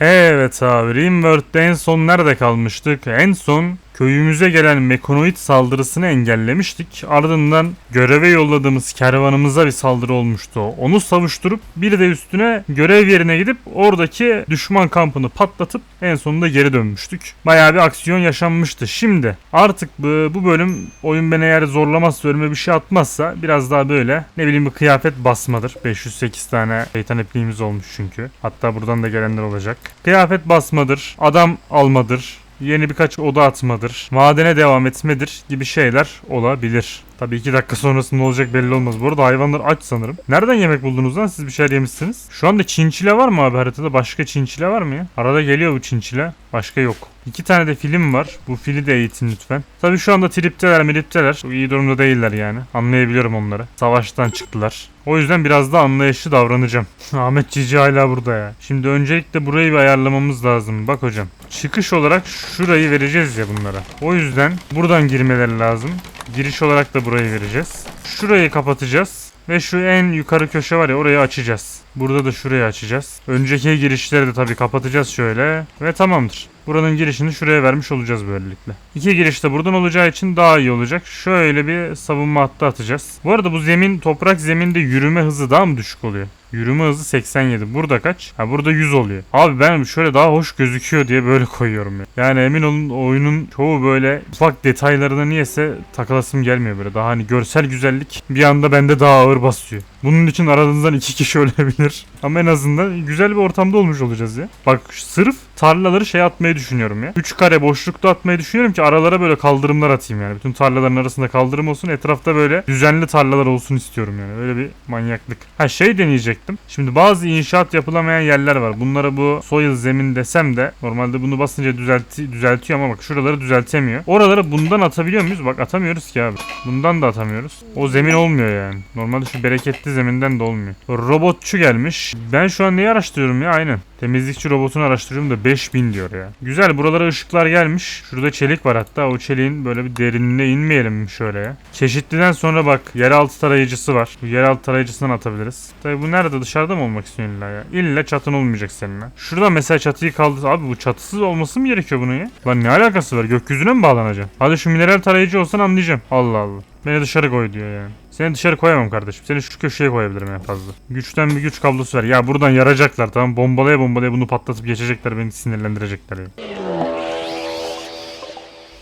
Evet abi Rimworld'de en son nerede kalmıştık? En son köyümüze gelen Mekonoid saldırısını engellemiştik. Ardından göreve yolladığımız kervanımıza bir saldırı olmuştu. Onu savuşturup bir de üstüne görev yerine gidip oradaki düşman kampını patlatıp en sonunda geri dönmüştük. Bayağı bir aksiyon yaşanmıştı. Şimdi artık bu, bu bölüm oyun beni eğer zorlamazsa önüme bir şey atmazsa biraz daha böyle ne bileyim bir kıyafet basmadır. 508 tane şeytan ipliğimiz olmuş çünkü. Hatta buradan da gelenler olacak. Kıyafet basmadır, adam almadır, yeni birkaç oda atmadır, madene devam etmedir gibi şeyler olabilir. Tabii iki dakika sonrasında ne olacak belli olmaz. Bu arada hayvanlar aç sanırım. Nereden yemek buldunuz lan? Siz bir şeyler yemişsiniz. Şu anda çinçile var mı abi haritada? Başka çinçile var mı ya? Arada geliyor bu çinçile. Başka yok. İki tane de film var. Bu fili de eğitin lütfen. Tabii şu anda tripteler milipteler. İyi durumda değiller yani. Anlayabiliyorum onları. Savaştan çıktılar. O yüzden biraz da anlayışlı davranacağım. Ahmet Cici hala burada ya. Şimdi öncelikle burayı bir ayarlamamız lazım. Bak hocam. Çıkış olarak şurayı vereceğiz ya bunlara. O yüzden buradan girmeleri lazım. Giriş olarak da burayı vereceğiz. Şurayı kapatacağız. Ve şu en yukarı köşe var ya orayı açacağız. Burada da şurayı açacağız. Önceki girişleri de tabii kapatacağız şöyle. Ve tamamdır. Buranın girişini şuraya vermiş olacağız böylelikle. İki giriş de buradan olacağı için daha iyi olacak. Şöyle bir savunma hattı atacağız. Bu arada bu zemin toprak zeminde yürüme hızı daha mı düşük oluyor? Yürüme hızı 87. Burada kaç? Ha burada 100 oluyor. Abi ben şöyle daha hoş gözüküyor diye böyle koyuyorum ya. Yani emin olun oyunun çoğu böyle ufak detaylarına niyeyse takılasım gelmiyor böyle. Daha hani görsel güzellik bir anda bende daha ağır basıyor. Bunun için aranızdan iki kişi ölebilir. Ama en azından güzel bir ortamda olmuş olacağız ya. Bak sırf tarlaları şey atmayı düşünüyorum ya. 3 kare boşlukta atmayı düşünüyorum ki aralara böyle kaldırımlar atayım yani. Bütün tarlaların arasında kaldırım olsun. Etrafta böyle düzenli tarlalar olsun istiyorum yani. Öyle bir manyaklık. Ha şey deneyecektim. Şimdi bazı inşaat yapılamayan yerler var. Bunlara bu soil zemin desem de normalde bunu basınca düzelti, düzeltiyor ama bak şuraları düzeltemiyor. Oraları bundan atabiliyor muyuz? Bak atamıyoruz ki abi. Bundan da atamıyoruz. O zemin olmuyor yani. Normalde şu bereketli zeminden de olmuyor. Robotçu gelmiş. Ben şu an neyi araştırıyorum ya aynen. Temizlikçi robotunu araştırıyorum da 5000 diyor ya. Güzel buralara ışıklar gelmiş. Şurada çelik var hatta. O çeliğin böyle bir derinliğine inmeyelim şöyle ya. Çeşitliden sonra bak yeraltı tarayıcısı var. Bu yeraltı tarayıcısından atabiliriz. Tabi bu nerede dışarıda mı olmak istiyorsun illa ya? İlla çatın olmayacak seninle. Şurada mesela çatıyı kaldır. Abi bu çatısız olması mı gerekiyor bunun ya? Lan ne alakası var? Gökyüzüne mi bağlanacak? Hadi şu mineral tarayıcı olsan anlayacağım. Allah Allah. Beni dışarı koy diyor yani. Seni dışarı koyamam kardeşim. Seni şu köşeye koyabilirim en fazla. Güçten bir güç kablosu ver. Ya buradan yaracaklar tamam. Bombalaya bombalaya bunu patlatıp geçecekler. Beni sinirlendirecekler ya.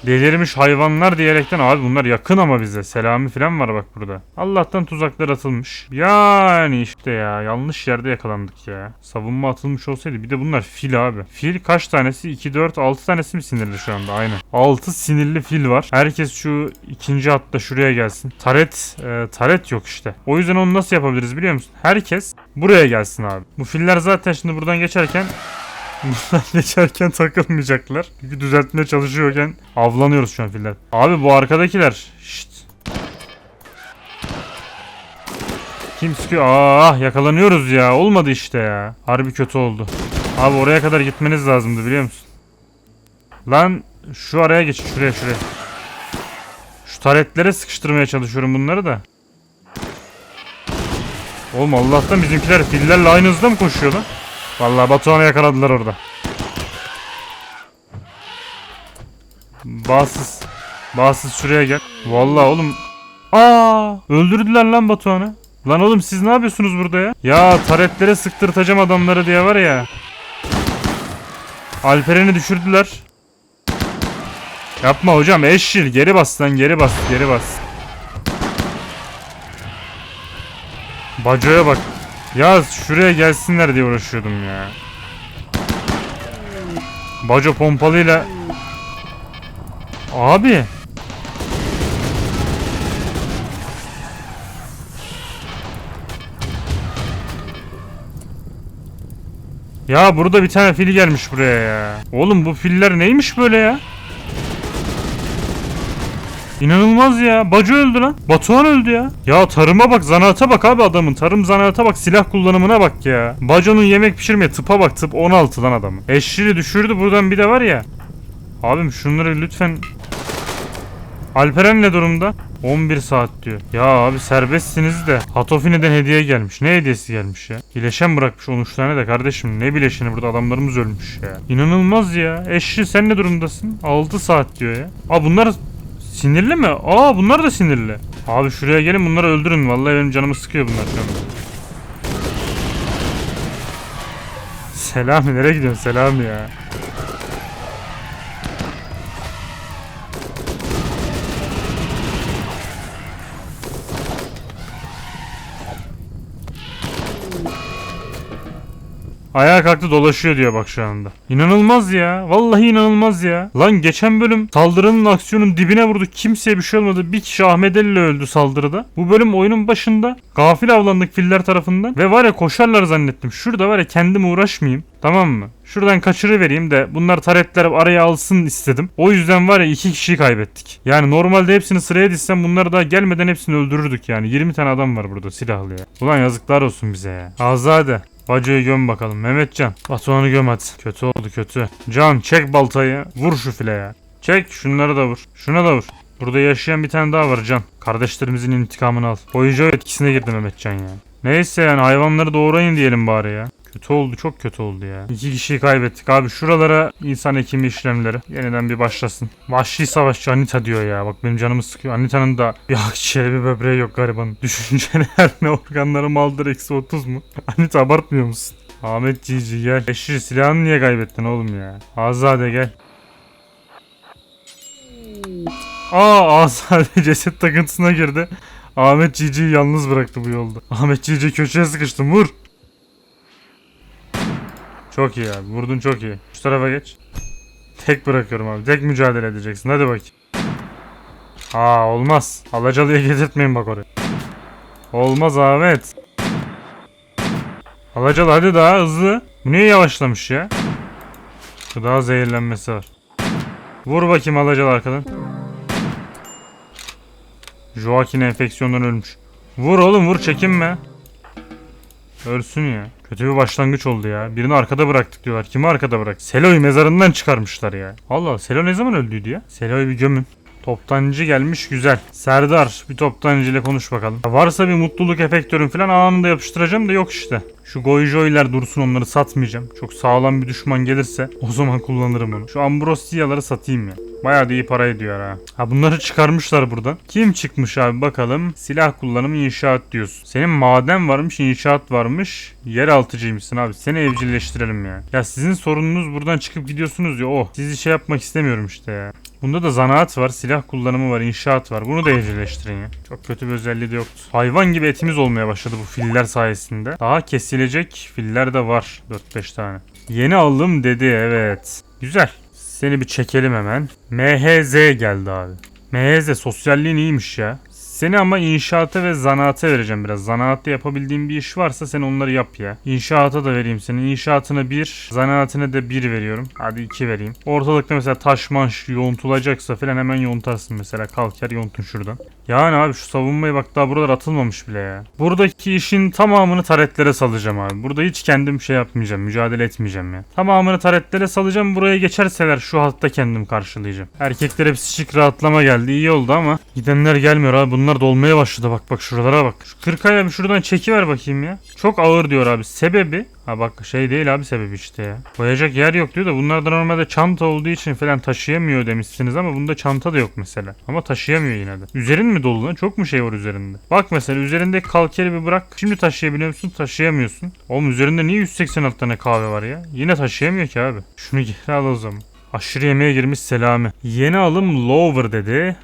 Delirmiş hayvanlar diyerekten abi bunlar yakın ama bize. Selami falan var bak burada. Allah'tan tuzaklar atılmış. Yani işte ya yanlış yerde yakalandık ya. Savunma atılmış olsaydı bir de bunlar fil abi. Fil kaç tanesi? 2, 4, 6 tanesi mi sinirli şu anda? Aynen. 6 sinirli fil var. Herkes şu ikinci hatta şuraya gelsin. Taret, e, taret yok işte. O yüzden onu nasıl yapabiliriz biliyor musun? Herkes buraya gelsin abi. Bu filler zaten şimdi buradan geçerken Geçerken takılmayacaklar. Çünkü düzeltmeye çalışıyorken avlanıyoruz şu an filler. Abi bu arkadakiler. Şşt. Kim sıkıyor? Ah yakalanıyoruz ya. Olmadı işte ya. Harbi kötü oldu. Abi oraya kadar gitmeniz lazımdı biliyor musun? Lan şu araya geç. Şuraya şuraya. Şu taretlere sıkıştırmaya çalışıyorum bunları da. Oğlum Allah'tan bizimkiler fillerle aynı hızda mı koşuyor lan? Vallahi Batuhan'ı yakaladılar orada. Bağsız. Bağsız şuraya gel. Vallahi oğlum. Aa, öldürdüler lan Batuhan'ı. Lan oğlum siz ne yapıyorsunuz burada ya? Ya taretlere sıktırtacağım adamları diye var ya. Alperen'i düşürdüler. Yapma hocam eşil geri bas lan geri bas geri bas. Baco'ya bak. Ya şuraya gelsinler diye uğraşıyordum ya. Baco pompalıyla Abi Ya burada bir tane fil gelmiş buraya ya. Oğlum bu filler neymiş böyle ya? İnanılmaz ya. Bacı öldü lan. Batuhan öldü ya. Ya tarıma bak, zanaata bak abi adamın. Tarım zanaata bak, silah kullanımına bak ya. Baco'nun yemek pişirmeye tıpa bak, tıp 16 lan adamı. Eşleri düşürdü buradan bir de var ya. Abim şunları lütfen... Alperen ne durumda? 11 saat diyor. Ya abi serbestsiniz de Hatofine'den hediye gelmiş. Ne hediyesi gelmiş ya? Bileşen bırakmış 13 tane de kardeşim. Ne bileşeni burada adamlarımız ölmüş ya. İnanılmaz ya. Eşli sen ne durumdasın? 6 saat diyor ya. Aa bunlar sinirli mi? Aa bunlar da sinirli. Abi şuraya gelin bunları öldürün. Vallahi benim canımı sıkıyor bunlar şu anda. Selami nereye gidiyorsun Selami ya? Ayağa kalktı dolaşıyor diyor bak şu anda. İnanılmaz ya. Vallahi inanılmaz ya. Lan geçen bölüm saldırının aksiyonun dibine vurdu. Kimseye bir şey olmadı. Bir kişi Ahmet Ali öldü saldırıda. Bu bölüm oyunun başında gafil avlandık filler tarafından. Ve var ya koşarlar zannettim. Şurada var ya kendim uğraşmayayım. Tamam mı? Şuradan kaçırıvereyim de bunlar taretler araya alsın istedim. O yüzden var ya iki kişiyi kaybettik. Yani normalde hepsini sıraya dizsem bunları daha gelmeden hepsini öldürürdük yani. 20 tane adam var burada silahlı ya. Ulan yazıklar olsun bize ya. Azade. Bacayı göm bakalım. Mehmetcan. Batuhan'ı göm hadi. Kötü oldu kötü. Can çek baltayı. Vur şu fileye. Çek şunları da vur. Şuna da vur. Burada yaşayan bir tane daha var Can. Kardeşlerimizin intikamını al. Boyucu etkisine girdi Mehmetcan ya. Neyse yani hayvanları doğrayın diyelim bari ya. Kötü oldu çok kötü oldu ya. İki kişiyi kaybettik abi şuralara insan ekimi işlemleri yeniden bir başlasın. Vahşi savaşçı Anita diyor ya bak benim canımı sıkıyor. Anita'nın da bir akciğeri bir böbreği yok garibanın. Düşünceler ne organları maldır eksi 30 mu? Anita abartmıyor musun? Ahmet Cici gel. Eşri silahını niye kaybettin oğlum ya? Azade gel. Aa Azade ceset takıntısına girdi. Ahmet Cici'yi yalnız bıraktı bu yolda. Ahmet Cici köşeye sıkıştım vur. Çok iyi abi. Vurdun çok iyi. Şu tarafa geç. Tek bırakıyorum abi. Tek mücadele edeceksin. Hadi bakayım. Aa olmaz. Alacalıya getirtmeyin bak oraya. Olmaz Ahmet. Alacalı hadi daha hızlı. Bu niye yavaşlamış ya? Gıda zehirlenmesi var. Vur bakayım Alacalı arkadan. Joaquin enfeksiyondan ölmüş. Vur oğlum vur çekinme. Ölsün ya. Kötü bir başlangıç oldu ya. Birini arkada bıraktık diyorlar. Kimi arkada bırak? Selo'yu mezarından çıkarmışlar ya. Allah Selo ne zaman öldüydü ya? Selo'yu bir gömün. Toptancı gelmiş güzel. Serdar bir toptancı ile konuş bakalım. Varsa bir mutluluk efektörün falan anında yapıştıracağım da yok işte. Şu Goijoy'ler dursun onları satmayacağım. Çok sağlam bir düşman gelirse o zaman kullanırım onu. Şu Ambrosia'ları satayım ya. Bayağı da iyi para ediyor ha. Ha bunları çıkarmışlar buradan. Kim çıkmış abi bakalım. Silah kullanımı inşaat diyorsun. Senin maden varmış inşaat varmış. Yeraltıcıymışsın abi. Seni evcilleştirelim ya. Ya sizin sorununuz buradan çıkıp gidiyorsunuz ya. Oh sizi şey yapmak istemiyorum işte ya. Bunda da zanaat var, silah kullanımı var, inşaat var. Bunu da evcilleştirin ya. Çok kötü bir özelliği de yoktu. Hayvan gibi etimiz olmaya başladı bu filler sayesinde. Daha kesilecek filler de var 4-5 tane. Yeni aldım dedi evet. Güzel. Seni bir çekelim hemen. MHZ geldi abi. MHZ sosyalliğin iyiymiş ya. Seni ama inşaata ve zanaata vereceğim biraz. Zanaatta yapabildiğin bir iş varsa sen onları yap ya. İnşaata da vereyim senin. İnşaatına 1, zanaatine de 1 veriyorum. Hadi 2 vereyim. Ortalıkta mesela taş manş yontulacaksa falan hemen yontarsın mesela. Kalker yontun şuradan. Yani abi şu savunmayı bak daha buralar atılmamış bile ya. Buradaki işin tamamını taretlere salacağım abi. Burada hiç kendim şey yapmayacağım. Mücadele etmeyeceğim ya. Tamamını taretlere salacağım. Buraya geçerseler şu hatta kendim karşılayacağım. Erkeklere psikik rahatlama geldi. iyi oldu ama gidenler gelmiyor abi. Bunlar dolmaya başladı. Bak bak şuralara bak. Şu 40 bir şuradan çekiver bakayım ya. Çok ağır diyor abi. Sebebi Ha bak şey değil abi sebebi işte ya. Koyacak yer yok diyor da bunlar da normalde çanta olduğu için falan taşıyamıyor demişsiniz ama bunda çanta da yok mesela. Ama taşıyamıyor yine de. Üzerin mi dolu lan? Çok mu şey var üzerinde? Bak mesela üzerindeki kalkeri bir bırak. Şimdi taşıyabiliyor musun? Taşıyamıyorsun. Oğlum üzerinde niye 186 tane kahve var ya? Yine taşıyamıyor ki abi. Şunu geri al o zaman. Aşırı yemeğe girmiş Selami. Yeni alım Lower dedi.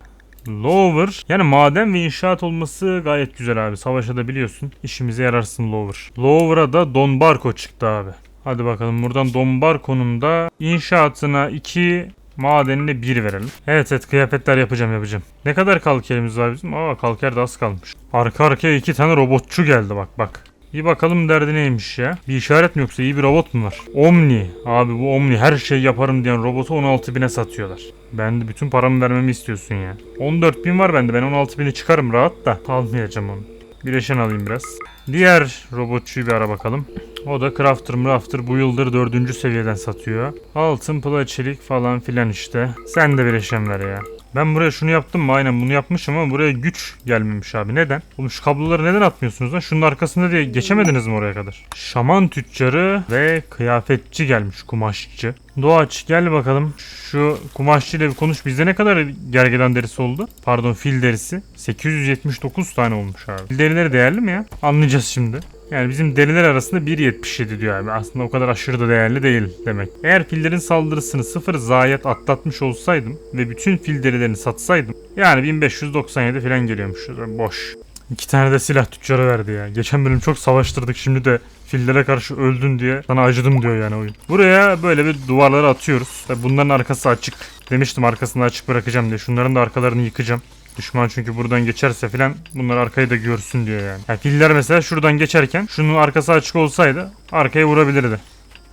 Lower yani maden ve inşaat olması gayet güzel abi. Savaşa da biliyorsun. İşimize yararsın Lower. Lower'a da Don Barco çıktı abi. Hadi bakalım buradan Don Barco'nun da inşaatına 2 madenine 1 verelim. Evet evet kıyafetler yapacağım yapacağım. Ne kadar kalkerimiz var bizim? Aa kalker de az kalmış. Arka arkaya iki tane robotçu geldi bak bak. Bir bakalım derdi neymiş ya. Bir işaret mi yoksa iyi bir robot mu var? Omni. Abi bu Omni her şey yaparım diyen robotu 16 bine satıyorlar. Ben de bütün paramı vermemi istiyorsun ya. 14 bin var bende ben 16 bini çıkarım rahat da almayacağım onu. Bileşen alayım biraz. Diğer robotçuyu bir ara bakalım. O da Crafter Crafter bu yıldır dördüncü seviyeden satıyor. Altın, pula, çelik falan filan işte. Sen de bir eşem ver ya. Ben buraya şunu yaptım mı? Aynen bunu yapmışım ama buraya güç gelmemiş abi. Neden? Oğlum şu kabloları neden atmıyorsunuz lan? Şunun arkasında diye geçemediniz mi oraya kadar? Şaman tüccarı ve kıyafetçi gelmiş kumaşçı. Doğaç gel bakalım. Şu kumaşçı ile bir konuş. Bizde ne kadar gergedan derisi oldu? Pardon fil derisi. 879 tane olmuş abi. Fil derileri değerli mi ya? Anlayacağız şimdi. Yani bizim deriler arasında 1.77 diyor abi. Aslında o kadar aşırı da değerli değil demek. Eğer fillerin saldırısını sıfır zayiat atlatmış olsaydım ve bütün fil derilerini satsaydım yani 1597 falan geliyormuş. Boş. İki tane de silah tüccarı verdi ya. Geçen bölüm çok savaştırdık şimdi de fillere karşı öldün diye sana acıdım diyor yani oyun. Buraya böyle bir duvarları atıyoruz. Tabi bunların arkası açık. Demiştim arkasını açık bırakacağım diye. Şunların da arkalarını yıkacağım. Düşman çünkü buradan geçerse filan bunlar arkayı da görsün diyor yani. yani. Filler mesela şuradan geçerken şunun arkası açık olsaydı arkaya vurabilirdi.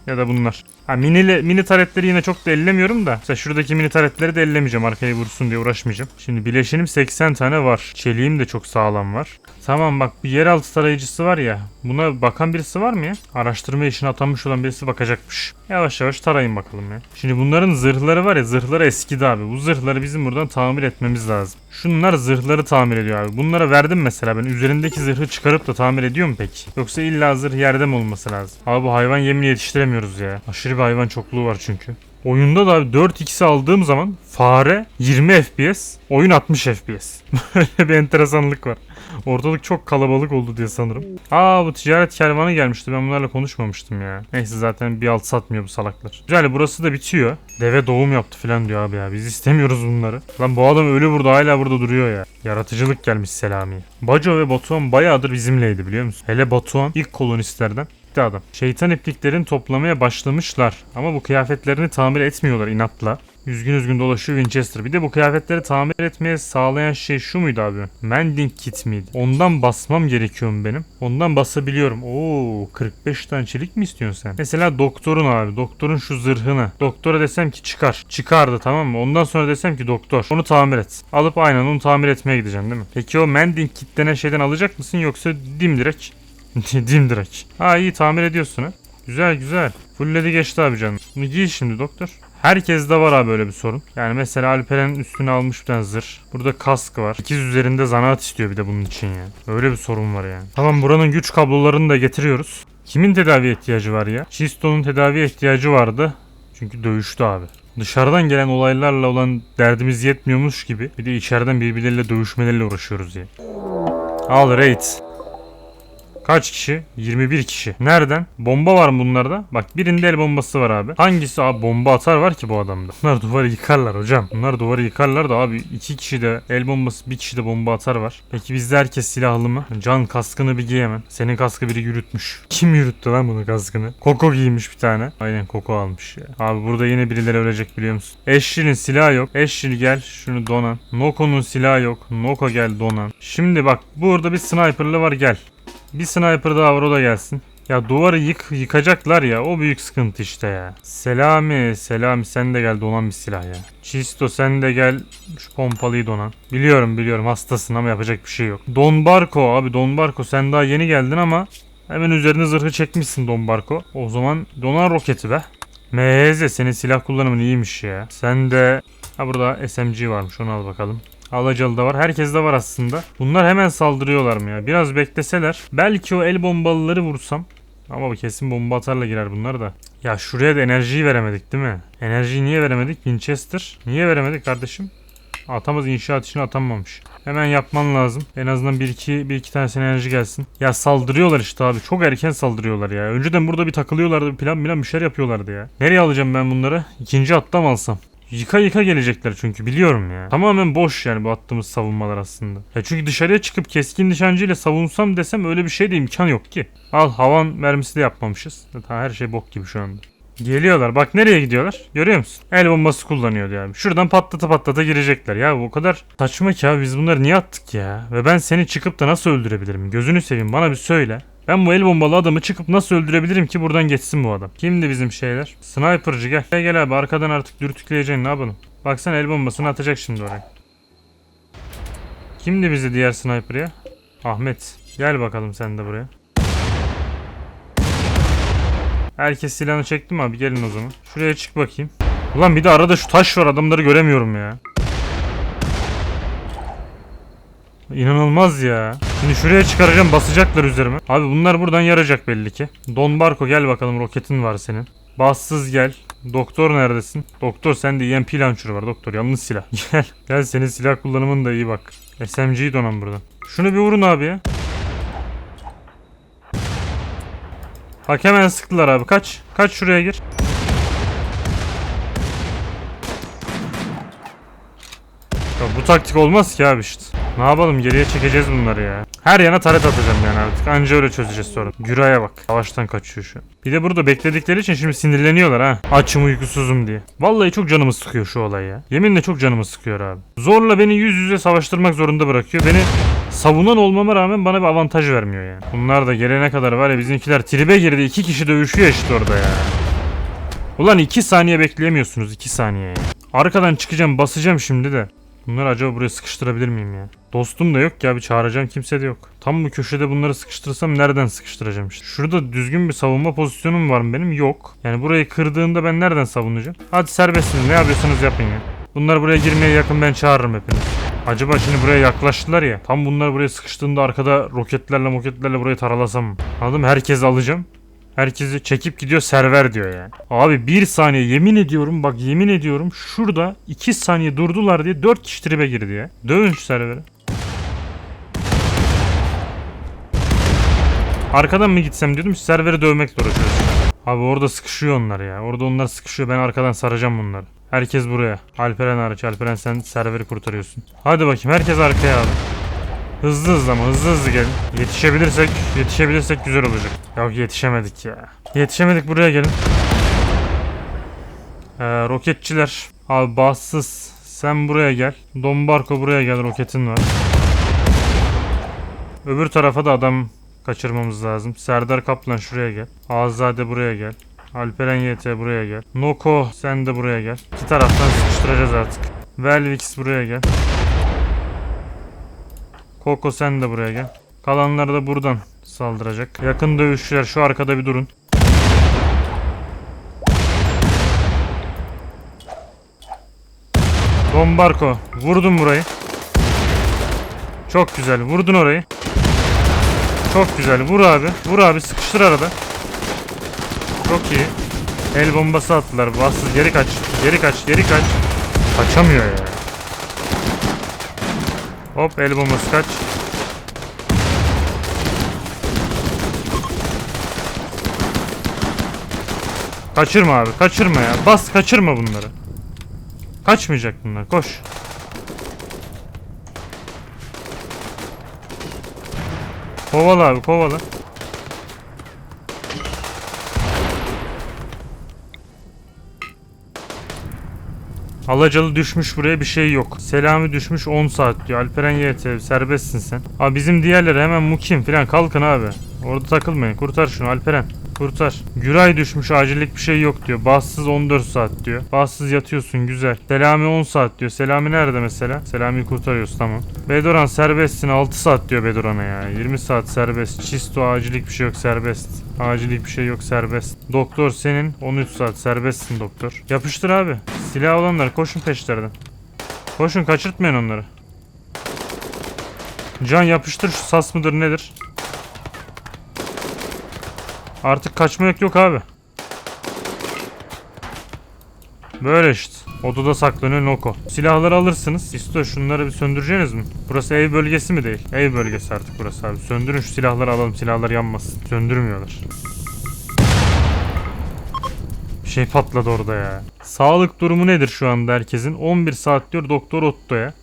Ya da bunlar. Ha mini, mini taretleri yine çok da ellemiyorum da. Mesela şuradaki mini taretleri de ellemeyeceğim. Arkaya vursun diye uğraşmayacağım. Şimdi bileşenim 80 tane var. Çeliğim de çok sağlam var. Tamam bak bu yeraltı tarayıcısı var ya. Buna bakan birisi var mı ya? Araştırma işine atanmış olan birisi bakacakmış. Yavaş yavaş tarayın bakalım ya. Şimdi bunların zırhları var ya zırhları eskidi abi. Bu zırhları bizim buradan tamir etmemiz lazım. Şunlar zırhları tamir ediyor abi. Bunlara verdim mesela ben. Üzerindeki zırhı çıkarıp da tamir ediyor mu peki? Yoksa illa zırh yerde mi olması lazım? Abi bu hayvan yemini yetiştiremiyoruz ya. Aşırı bir hayvan çokluğu var çünkü. Oyunda da abi 4x'i aldığım zaman fare 20 FPS, oyun 60 FPS. Böyle bir enteresanlık var. Ortalık çok kalabalık oldu diye sanırım. Aa bu ticaret kervanı gelmişti. Ben bunlarla konuşmamıştım ya. Neyse zaten bir alt satmıyor bu salaklar. Güzel burası da bitiyor. Deve doğum yaptı falan diyor abi ya. Biz istemiyoruz bunları. Lan bu adam ölü burada hala burada duruyor ya. Yaratıcılık gelmiş Selami'ye. Baco ve Batuhan bayağıdır bizimleydi biliyor musun? Hele Batuhan ilk kolonistlerden gitti adam. Şeytan ipliklerini toplamaya başlamışlar. Ama bu kıyafetlerini tamir etmiyorlar inatla. Üzgün üzgün dolaşıyor Winchester. Bir de bu kıyafetleri tamir etmeye sağlayan şey şu muydu abi? Mending kit miydi? Ondan basmam gerekiyor mu benim? Ondan basabiliyorum. Oo 45 tane çelik mi istiyorsun sen? Mesela doktorun abi. Doktorun şu zırhını. Doktora desem ki çıkar. Çıkardı tamam mı? Ondan sonra desem ki doktor. Onu tamir et. Alıp aynen onu tamir etmeye gideceksin değil mi? Peki o mending kit denen şeyden alacak mısın yoksa dimdirek? dimdirek. Ha iyi tamir ediyorsun ha. Güzel güzel. Fullledi geçti abi canım. Bunu giy şimdi doktor. Herkeste var abi böyle bir sorun. Yani mesela Alperen'in üstüne almış bir tane zırh. Burada kask var. İkiz üzerinde zanaat istiyor bir de bunun için ya. Öyle bir sorun var yani. Tamam buranın güç kablolarını da getiriyoruz. Kimin tedavi ihtiyacı var ya? Chisto'nun tedavi ihtiyacı vardı. Çünkü dövüştü abi. Dışarıdan gelen olaylarla olan derdimiz yetmiyormuş gibi bir de içeriden birbirleriyle dövüşmeleriyle uğraşıyoruz ya. Al raid. Kaç kişi? 21 kişi. Nereden? Bomba var mı bunlarda? Bak birinde el bombası var abi. Hangisi abi bomba atar var ki bu adamda? Bunlar duvarı yıkarlar hocam. Bunlar duvarı yıkarlar da abi iki kişi de el bombası bir kişi de bomba atar var. Peki bizde herkes silahlı mı? Can kaskını bir giy hemen. Senin kaskı biri yürütmüş. Kim yürüttü lan bunu kaskını? Koko giymiş bir tane. Aynen Koko almış ya. Abi burada yine birileri ölecek biliyor musun? Eşli'nin silahı yok. Eşli gel şunu donan. Noko'nun silahı yok. Noko gel donan. Şimdi bak burada bir sniperlı var gel. Bir sniper daha var o da gelsin. Ya duvarı yık yıkacaklar ya o büyük sıkıntı işte ya. Selami Selami sen de gel donan bir silah ya. Chisto sen de gel şu pompalıyı donan. Biliyorum biliyorum hastasın ama yapacak bir şey yok. Don Barco abi Don Barco sen daha yeni geldin ama hemen üzerine zırhı çekmişsin Don Barco. O zaman donan roketi be. MHZ senin silah kullanımın iyiymiş ya. Sen de ha burada SMG varmış onu al bakalım. Alacalı da var. Herkes de var aslında. Bunlar hemen saldırıyorlar mı ya? Biraz bekleseler. Belki o el bombalıları vursam. Ama bu kesin bomba atarla girer bunlar da. Ya şuraya da enerjiyi veremedik değil mi? Enerjiyi niye veremedik? Winchester. Niye veremedik kardeşim? Atamaz inşaat için atanmamış. Hemen yapman lazım. En azından bir iki, bir iki tane enerji gelsin. Ya saldırıyorlar işte abi. Çok erken saldırıyorlar ya. Önceden burada bir takılıyorlardı. Bir plan plan bir şeyler yapıyorlardı ya. Nereye alacağım ben bunları? İkinci hatta mı alsam? Yıka yıka gelecekler çünkü biliyorum ya. Tamamen boş yani bu attığımız savunmalar aslında. Ya çünkü dışarıya çıkıp keskin nişancıyla savunsam desem öyle bir şey de imkan yok ki. Al havan mermisi de yapmamışız. Zaten her şey bok gibi şu anda. Geliyorlar. Bak nereye gidiyorlar? Görüyor musun? El bombası kullanıyor yani. Şuradan patlata patlata girecekler. Ya o kadar saçma ki abi biz bunları niye attık ya? Ve ben seni çıkıp da nasıl öldürebilirim? Gözünü seveyim bana bir söyle. Ben bu el bombalı adamı çıkıp nasıl öldürebilirim ki buradan geçsin bu adam. Kimdi bizim şeyler? Sniper'cı gel. Gel gel abi arkadan artık dürtükleyeceksin ne yapalım. Baksana el bombasını atacak şimdi oraya. Kimdi bizi diğer sniper ya? Ahmet. Gel bakalım sen de buraya. Herkes silahını çekti mi abi? Gelin o zaman. Şuraya çık bakayım. Ulan bir de arada şu taş var adamları göremiyorum ya. İnanılmaz ya. Şimdi şuraya çıkaracağım basacaklar üzerime. Abi bunlar buradan yarayacak belli ki. Don Barko gel bakalım roketin var senin. Bassız gel. Doktor neredesin? Doktor sende EMP launcher var doktor yalnız silah. Gel. Gel senin silah kullanımın da iyi bak. SMG'yi donan buradan. Şunu bir vurun abi ya. Bak hemen sıktılar abi. Kaç. Kaç şuraya gir. Ya bu taktik olmaz ki abi işte. Ne yapalım geriye çekeceğiz bunları ya. Her yana taret atacağım yani artık. Anca öyle çözeceğiz sonra. Güray'a bak. Savaştan kaçıyor şu. Bir de burada bekledikleri için şimdi sinirleniyorlar ha. Açım uykusuzum diye. Vallahi çok canımı sıkıyor şu olay ya. Yeminle çok canımı sıkıyor abi. Zorla beni yüz yüze savaştırmak zorunda bırakıyor. Beni savunan olmama rağmen bana bir avantaj vermiyor yani. Bunlar da gelene kadar var ya bizimkiler tribe girdi. iki kişi dövüşüyor işte orada ya. Ulan 2 saniye bekleyemiyorsunuz 2 saniye. Arkadan çıkacağım basacağım şimdi de. Bunları acaba buraya sıkıştırabilir miyim ya? Dostum da yok ya bir çağıracağım kimse de yok. Tam bu köşede bunları sıkıştırsam nereden sıkıştıracağım işte. Şurada düzgün bir savunma pozisyonum var mı benim? Yok. Yani burayı kırdığında ben nereden savunacağım? Hadi serbestsiniz ne yapıyorsanız yapın ya. Bunlar buraya girmeye yakın ben çağırırım hepiniz. Acaba şimdi buraya yaklaştılar ya. Tam bunlar buraya sıkıştığında arkada roketlerle moketlerle burayı taralasam? Anladın mı? Herkesi alacağım. Herkesi çekip gidiyor server diyor yani. Abi bir saniye yemin ediyorum bak yemin ediyorum şurada 2 saniye durdular diye 4 kişi tribe girdi ya. Dövün şu serveri. Arkadan mı gitsem diyordum serveri dövmekle uğraşıyoruz. Abi orada sıkışıyor onlar ya. Orada onlar sıkışıyor ben arkadan saracağım bunları. Herkes buraya. Alperen hariç. Alperen sen serveri kurtarıyorsun. Hadi bakayım herkes arkaya abi. Hızlı hızlı ama hızlı hızlı gelin. Yetişebilirsek, yetişebilirsek güzel olacak. Yok yetişemedik ya. Yetişemedik buraya gelin. Ee, roketçiler. Abi bassız. Sen buraya gel. Dombarko buraya gel roketin var. Öbür tarafa da adam kaçırmamız lazım. Serdar Kaplan şuraya gel. Azade buraya gel. Alperen YT buraya gel. Noko sen de buraya gel. İki taraftan sıkıştıracağız artık. Velvix buraya gel. Koko sen de buraya gel. Kalanlar da buradan saldıracak. Yakın dövüşçüler şu arkada bir durun. Bombarko vurdun burayı. Çok güzel vurdun orayı. Çok güzel vur abi. Vur abi sıkıştır arada. Çok iyi. El bombası attılar. Bassız geri kaç. Geri kaç. Geri kaç. Kaçamıyor ya. Hop el bombası kaç. Kaçırma abi kaçırma ya. Bas kaçırma bunları. Kaçmayacak bunlar koş. Kovala abi kovala. Alacalı düşmüş buraya bir şey yok. Selami düşmüş 10 saat diyor. Alperen YT serbestsin sen. Abi bizim diğerleri hemen mukim falan kalkın abi. Orada takılmayın. Kurtar şunu Alperen. Kurtar. Güray düşmüş acillik bir şey yok diyor. Bassız 14 saat diyor. Bassız yatıyorsun güzel. Selami 10 saat diyor. Selami nerede mesela? Selami'yi kurtarıyoruz tamam. Bedoran serbestsin 6 saat diyor Bedoran'a ya. 20 saat serbest. Çisto acillik bir şey yok serbest. Acillik bir şey yok serbest. Doktor senin 13 saat serbestsin doktor. Yapıştır abi. Silah olanlar koşun peşlerden. Koşun kaçırtmayın onları. Can yapıştır şu sas mıdır nedir? Artık kaçma yok yok abi. Böyle işte. Odada saklanıyor Noko. Silahları alırsınız. İsto şunları bir söndüreceğiniz mi? Burası ev bölgesi mi değil? Ev bölgesi artık burası abi. Söndürün şu silahları alalım. Silahlar yanmasın. Söndürmüyorlar. Şey patladı orada ya. Sağlık durumu nedir şu anda herkesin? 11 saat diyor Doktor Otto'ya.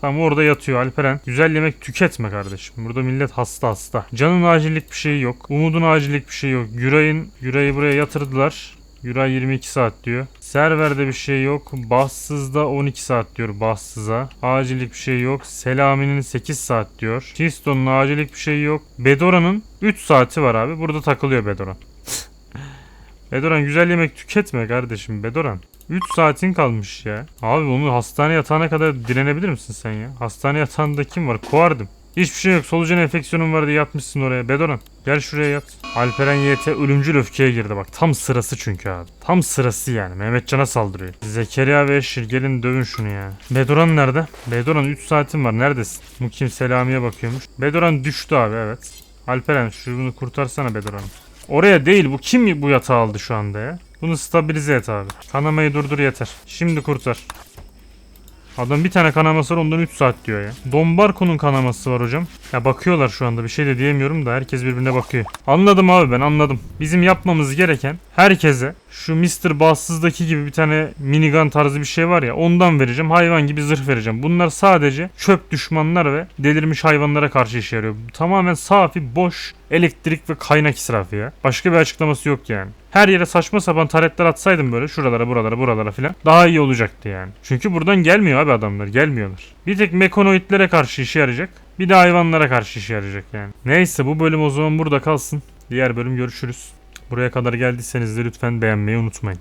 Tam orada yatıyor Alperen. Güzel yemek tüketme kardeşim. Burada millet hasta hasta. Canın acillik bir şey yok. Umudun acillik bir şey yok. Güray'ın Güray'ı buraya yatırdılar. Güray 22 saat diyor. Serverde bir şey yok. Bassızda 12 saat diyor bassıza. Acillik bir şey yok. Selami'nin 8 saat diyor. Tiston'un acillik bir şey yok. Bedora'nın 3 saati var abi. Burada takılıyor Bedoran. Bedoran güzel yemek tüketme kardeşim Bedoran. 3 saatin kalmış ya. Abi onu hastane yatağına kadar direnebilir misin sen ya? Hastane yatağında kim var? Kovardım. Hiçbir şey yok. Solucan enfeksiyonun var diye yatmışsın oraya. Bedoran gel şuraya yat. Alperen YT ölümcül öfkeye girdi bak. Tam sırası çünkü abi. Tam sırası yani. Mehmetcan'a saldırıyor. Zekeriya ve Eşir gelin dövün şunu ya. Bedoran nerede? Bedoran 3 saatin var. Neredesin? Mukim Selami'ye bakıyormuş. Bedoran düştü abi evet. Alperen şunu kurtarsana Bedoran. Oraya değil bu kim bu yatağı aldı şu anda ya? Bunu stabilize et abi. Kanamayı durdur yeter. Şimdi kurtar. Adam bir tane kanaması var ondan 3 saat diyor ya. Dombarko'nun kanaması var hocam. Ya bakıyorlar şu anda bir şey de diyemiyorum da herkes birbirine bakıyor. Anladım abi ben anladım. Bizim yapmamız gereken herkese şu Mr. Bassız'daki gibi bir tane minigun tarzı bir şey var ya ondan vereceğim. Hayvan gibi zırh vereceğim. Bunlar sadece çöp düşmanlar ve delirmiş hayvanlara karşı işe yarıyor. Tamamen safi boş elektrik ve kaynak israfı ya. Başka bir açıklaması yok yani. Her yere saçma sapan taretler atsaydım böyle şuralara buralara buralara filan daha iyi olacaktı yani. Çünkü buradan gelmiyor abi adamlar gelmiyorlar. Bir tek mekonoidlere karşı işe yarayacak. Bir de hayvanlara karşı işe yarayacak yani. Neyse bu bölüm o zaman burada kalsın. Diğer bölüm görüşürüz. Buraya kadar geldiyseniz de lütfen beğenmeyi unutmayın.